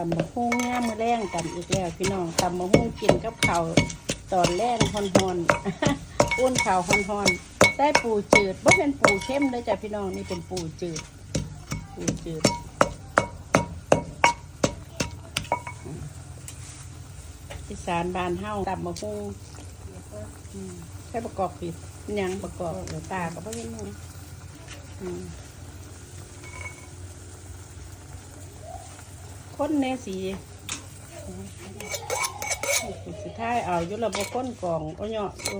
ตำมะฮุ่งย่ามมือแรงตำอีกแล้วพี่น้องตำมะฮุ่งกินกับข้าวตอนแรงฮอนฮอนๆอ้วนข้าวฮอนฮอนๆได้ปูจืดบ่เป็นปูเข้มเลยจ้ะพี่น้องนี่เป็นปูจืด ปูจืดอีสานบานเฮาตำมะฮุ่งใช้ประกอบผิดยังประกอบเดี๋ยวตาก็บ่เห็นหยังอืม ค้นแน่สีสุดท้ายเอายู่ระบบคนกล่องเอเนาะอยู่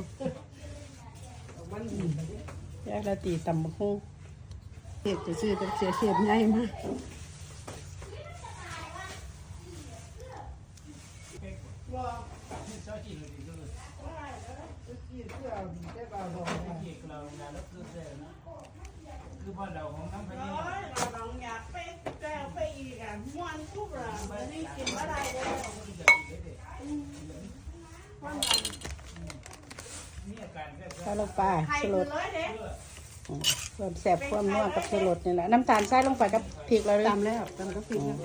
ยายละตีตำบักหุ่งเห็ดจะซื้อจะเสียเห็ดใหญ่มากคือบ้านเราของทั้งประเทศเราอยากไปแก้วไปอีกอะม้วนทุกอย่ ใส่ลงไปใครสลอดเลยเด็กความแสบความนัวกับสลดนี่แหละน้ำตาลใส่ลงไปกับพริกแล้วเลยตำแล้วตำก็พริกแล้ว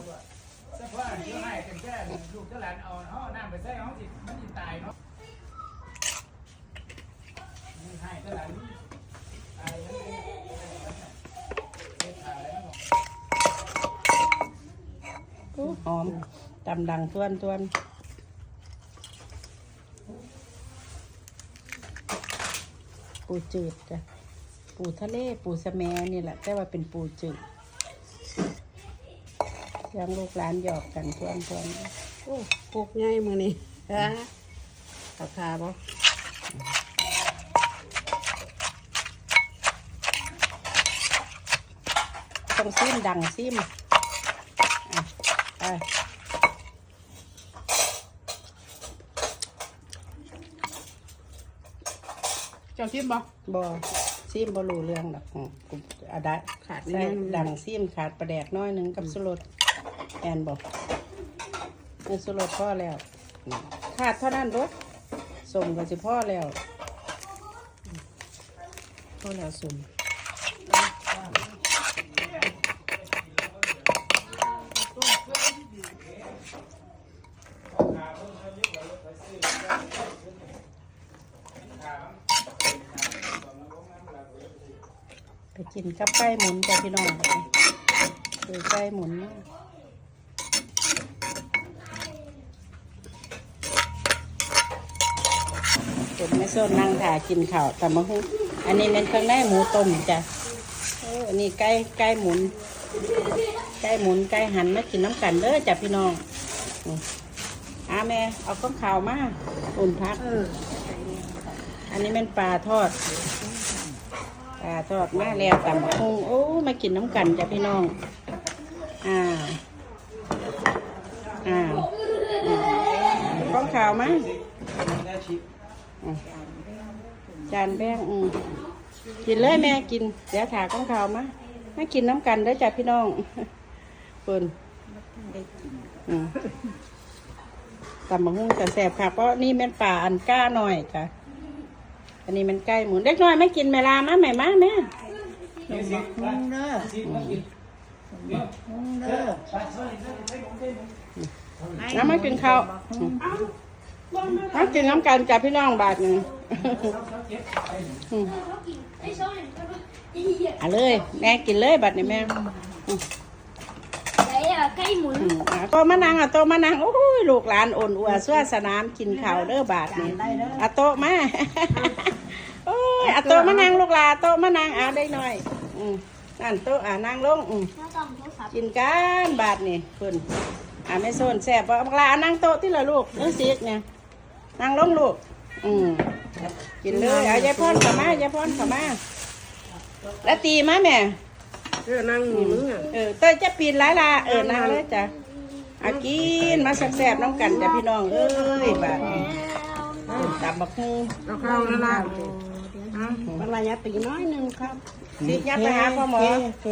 เสื้อให้เป็นแค่ลูกเจ้าหลานเอาห่อน้ำไปใส่ห้องจิตมันจิตตายเนาะให้เจ้าหลานตายแล้ว อู้หอ มตำดังทวนทวนปูจืดจ้ะปูทะเลปูสะแมนี่แหละแต่ว่าเป็นปูจืดยังลูกหลานหยอกกันทวนทวนโอ้ปลูกใหญ่มือนี่ฮะราคาบ่ต้องซิมดังซิมอะ ไปเจ้าชิมบ่บอซิมบอรู้เรื่องดอกอืมกูอะได้ขาดใส่แน่ดังซิมขาดประแดกน้อยหนึ่งกับสุรสแอนบอกเงินสุรสพ่อแล้วอืมขาดเท่านั้นรสสมกับสิพ่อแล้วก็แล้วสุ่ม ไปกินกับไก่หมุนจ้ะพี่น้องคือไก่หมุนมากผมไม่ส้นนั่งถ่ายกินข้าวแต่มะฮุอันนี้เป็นเครื่องในหมูต้มจ้ะเอออันนี้ไก่ไก่หมุนไก่หมุนไก่หันมากินน้ำกันเด้อจ้ะพี่น้องนี่อาแม่เอาข้าวขาวมาอุ่นพักเอออันนี้เป็นปลาทอด ปลาทอดมาแล้วตำบักหุ่งโอ้มากินน้ำกันจ้ะพี่น้องอ้าวอ้าวอ่าข้าวขาวมาอืมจานแป้งอืมกินเลยแม่กินเดี๋ยวถาข้าวขาวมามากินน้ำกันเด้จ้ะพี่น้องเปิ่นตำบักหุ่งจะแสบค่ะเพราะนี่เป็นป่าอันก้าหน่อยจ้ะ อันนี้มันใกล้หมุนเด็กน้อยไม่กินเวลามาไหมมาแม่นี่สิมึงเด้อสิมากินมึงเด้อน้ำมากินข้าวมากินน้ำกันจับพี่น้องบาทหนึ่งอืมเอาเลย แม่กินเลยบาทนี่แม่ไหน อะใกล้หมุนอืมอะโตมานั่งอะโตมานั่งโอ้ยลูกหลานอ่อนอัวสั่วสนามกินข้าวเด้อบาทนี่อะโตมาโอ้ยอะโตมานั่งลูกหลานโตมานั่งอะได้หน่อยอืมนั่นโตอะนั่งลงอืม ถ้าต้องโทรศัพท์กินกันบาทนี่คุณอ่าไม่โซนแสบบ่บักลานั่งโต๊ะที่ละลูกนึกสิกเนี่ยนั่งลงลูก อืมกินเลยเอายายพรเข้ามายายพรเข้ามาแล้วตีมาแม่ เออนั่งนี่มึงอะเออเต้ยจะปีนหลายลาเออนั่งเลยจ้ะอากินมาแซ่บๆน้ำกันจ้ะพี่น้องเอ้ยบาทนี่ตับบักฮูเอาข้าวแล้วล่ะอะมันระยะตีน้อยหนึงครับสิยัดไปหาพ่อหมอโอเค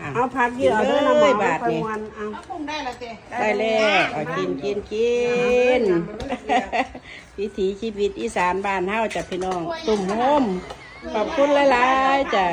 อะเอาผักเยอะด้วยนะหมอเอ้ยบาทนี่ไปวันเอาปรุงได้ละเจ๊ได้แล้วเอากินกินกินวิถีชีวิตอีสานบ้านเฮาจ้ะพี่น้องตุ่มโฮมขอบคุณหลายๆจ้ะ